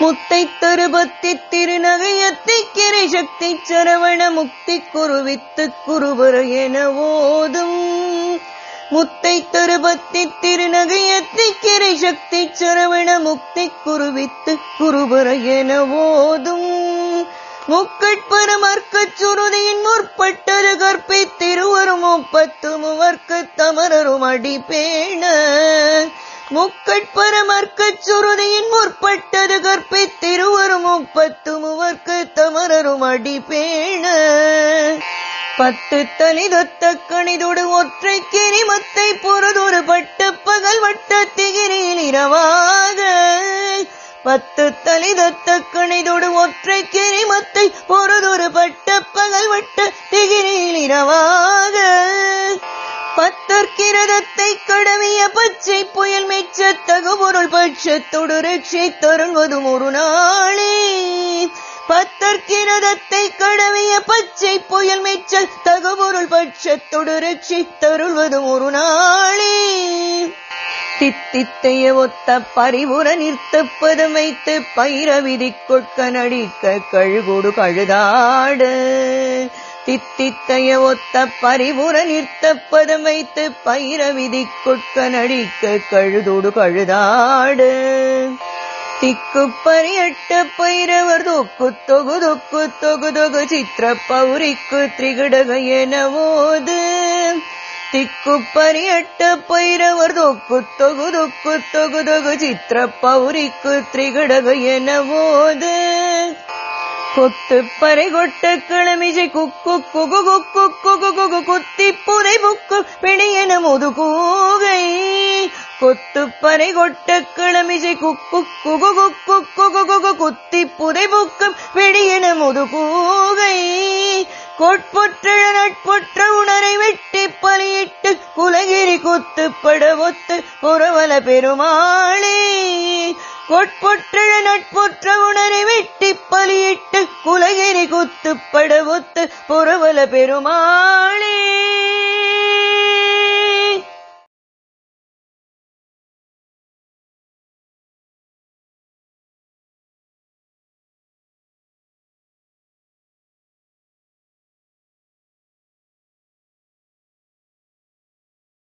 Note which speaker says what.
Speaker 1: முத்தை தருபத்தி திருநகையத்தை கிரை சக்தி சரவண முக்தி குருவித்து குருபர என ஓதும். முத்தை தருபத்தி திருநகையத்தை கிரை சக்தி சரவண முக்தி குருவித்து குருபர என ஓதும். முக்கட்பரமர்க்கச் சுருதியின் முற்பட்டது கற்பி திருவரும் முப்பத்து முவர்க்கு தமரரும் அடிப்பேண முக்கட்பரமர்க்கச் சுருதியின் தமரரும் பேண. பத்து தலிதொத்த கணிதொடு ஒற்றை கிரிமத்தை பொறுதொரு பட்டு பகல் வட்ட திகிரியில் இரவாக. பத்து தலிதொத்த கணிதொடு ஒற்றை கிரிமத்தை பொறுதொரு பட்ட பகல் வட்ட திகிரியில் இரவாக. பத்தற்கிரதத்தை கடவிய பச்சை புயல் மெச்ச தகுபொருள் பட்சத்தொடு ரட்சை தருள்வதும் ஒரு நாளே. பத்தற்கிரதத்தை கடவிய பச்சை புயல் மேய்ச்சல் தகவொருள் பட்சத்தொடு ரட்சி தருள்வதும் ஒரு நாளே. தித்தித்தைய ஒத்த பரிவுர நிறுத்த பதம் பயிர விதி கொட்க நடிக்க கழுகொடு கழுதாடு. தித்தித்தைய ஒத்த பரிவுர நிறுத்த பதம் பயிர விதி கொட்க நடிக்க கழுதோடு கழுதாடு. திக்கு பரியட்ட பைரவர் தொக்கு தொகு தொக்கு தொகு தொகு சித்திர பௌரிக்கு திரிகடக எனவோது திக்கு பரியட்ட பைரவர் தொக்கு தொகு தொக்கு தொகு தொகு சித்திர பௌரிக்கு திரிகடக எனவோது கொத்து பறை கொட்ட கிளமிசை குக்கு குகு குக்கு குகு குகு குத்தி புதை புக்கு பிணியன முது கூகை கொத்து பறை கொட்ட கிளமிசை குக்கு குகு குக்கு குகு குகு குத்தி புதை புக்கம் பிடியன முதுகூகை. கொட்பொற்ற நட்பொற்ற உணரை வெட்டி பலியிட்டு குலகிரி குத்து ஒத்து புறவல பெருமாளே. கொட்பொற்ற நட்பொற்ற உணரை வெட்டி பலியிட்டு குலகிரி குத்து ஒத்து புறவல பெருமாளே.